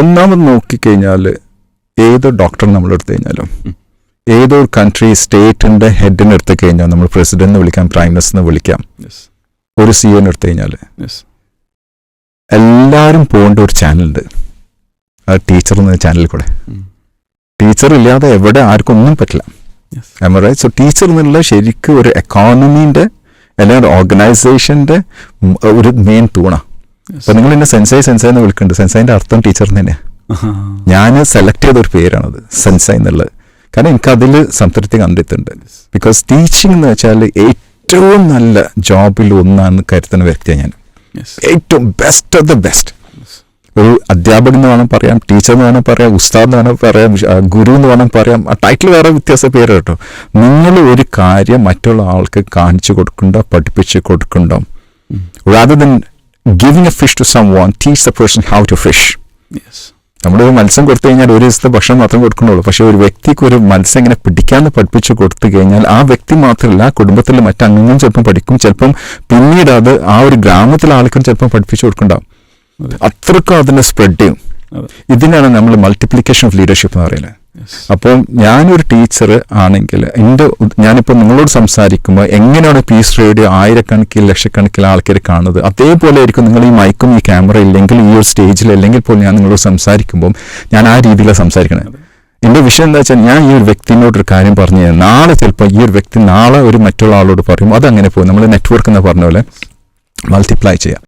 ഒന്നാമത് നോക്കിക്കഴിഞ്ഞാൽ ഏത് ഡോക്ടർ നമ്മൾ എടുത്തു കഴിഞ്ഞാലും? ഏതോ കൺട്രി സ്റ്റേറ്റിന്റെ ഹെഡിനെ എടുത്തു കഴിഞ്ഞാൽ നമ്മൾ പ്രസിഡന്റ് എന്ന് വിളിക്കാം പ്രൈം മിനിസ്റ്റർ എന്ന് വിളിക്കാം. ഒരു സി എൻ എടുത്തു കഴിഞ്ഞാൽ എല്ലാവരും പോകേണ്ട ഒരു ചാനലുണ്ട് ആ ടീച്ചർ എന്ന ചാനലിൽ കൂടെ. ടീച്ചർ ഇല്ലാതെ എവിടെ ആർക്കും ഒന്നും പറ്റില്ല. റൈറ്റ് സോ ടീച്ചർ എന്നുള്ള ശരിക്കും ഒരു എക്കോണമീന്റെ അല്ലെങ്കിൽ ഓർഗനൈസേഷന്റെ ഒരു മെയിൻ തൂണ. അപ്പൊ നിങ്ങൾ എന്നെ സെൻസൈ സെൻസൈ എന്ന് വിളിക്കുന്നുണ്ട് സെൻസൈന്റെ അർത്ഥം ടീച്ചർ തന്നെയാണ് ഞാൻ സെലക്ട് ചെയ്ത ഒരു പേരാണത് സെൻസൈ എന്നുള്ളത്. കാരണം എനിക്ക് അതിൽ സംതൃപ്തി കണ്ടെത്തുന്നുണ്ട് ബിക്കോസ് ടീച്ചിങ് എന്ന് വെച്ചാൽ ഏറ്റവും നല്ല ജോബിൽ ഒന്നാണെന്ന് കരുത്തുന്ന വ്യക്തിയാണ് ഞാൻ. ഏറ്റവും ബെസ്റ്റ് ഓഫ് ദ ബെസ്റ്റ് ഒരു അധ്യാപകൻ എന്ന് വേണം പറയാം ടീച്ചർ എന്ന് വേണം പറയാം ഉസ്താദ് എന്ന് വേണം പറയാം ഗുരു എന്ന് വേണം പറയാം ആ ടൈറ്റിൽ വേറെ വ്യത്യാസ പേര് കേട്ടോ. നിങ്ങൾ ഒരു കാര്യം മറ്റുള്ള ആൾക്ക് കാണിച്ചു കൊടുക്കണ്ടോ പഠിപ്പിച്ച് കൊടുക്കണ്ടോ? Rather than giving a fish to someone teach the person how to fish നമ്മളൊരു മത്സ്യം കൊടുത്തു കഴിഞ്ഞാൽ ഒരു ദിവസത്തെ ഭക്ഷണം മാത്രം കൊടുക്കണുള്ളൂ പക്ഷേ ഒരു വ്യക്തിക്ക് ഒരു മത്സ്യം ഇങ്ങനെ പിടിക്കാന്ന് പഠിപ്പിച്ച് കൊടുത്തു കഴിഞ്ഞാൽ ആ വ്യക്തി മാത്രമല്ല ആ കുടുംബത്തിലെ മറ്റംഗങ്ങളും ചിലപ്പം പഠിക്കും. ചിലപ്പം പിന്നീട് അത് ആ ഒരു ഗ്രാമത്തിലെ ആൾക്കും ചിലപ്പം പഠിപ്പിച്ചു കൊടുക്കണ്ടാവും. അതെ. അത്രക്കും അതിനെ സ്പ്രെഡ് ചെയ്യും. ഇതിനാണ് നമ്മൾ മൾട്ടിപ്ലിക്കേഷൻ ഓഫ് ലീഡർഷിപ്പ് എന്ന് പറയുന്നത്. അപ്പോൾ ഞാനൊരു ടീച്ചർ ആണെങ്കിൽ എന്റെ ഞാനിപ്പോൾ നിങ്ങളോട് സംസാരിക്കുമ്പോൾ എങ്ങനെയാണ് പീസ് റേഡിയോ ആയിരക്കണക്കിൽ ലക്ഷക്കണക്കിൽ ആൾക്കാർ കാണുന്നത്? അതേപോലെ ആയിരിക്കും നിങ്ങൾ ഈ മൈക്കും ഈ ക്യാമറ ഇല്ലെങ്കിൽ ഈ ഒരു സ്റ്റേജിൽ അല്ലെങ്കിൽ പോലും ഞാൻ നിങ്ങളോട് സംസാരിക്കുമ്പോൾ ഞാൻ ആ രീതിയിലാണ് സംസാരിക്കണത് എന്റെ വിഷയം എന്താ വെച്ചാൽ ഞാൻ ഈ ഒരു വ്യക്തിനോട് ഒരു കാര്യം പറഞ്ഞു നാളെ ചിലപ്പോൾ ഈ ഒരു വ്യക്തി നാളെ ഒരു മറ്റുള്ള ആളോട് പറയും അതങ്ങനെ പോകും. നമ്മൾ നെറ്റ്വർക്ക് എന്ന് പറഞ്ഞ പോലെ മൾട്ടിപ്ലൈ ചെയ്യാം.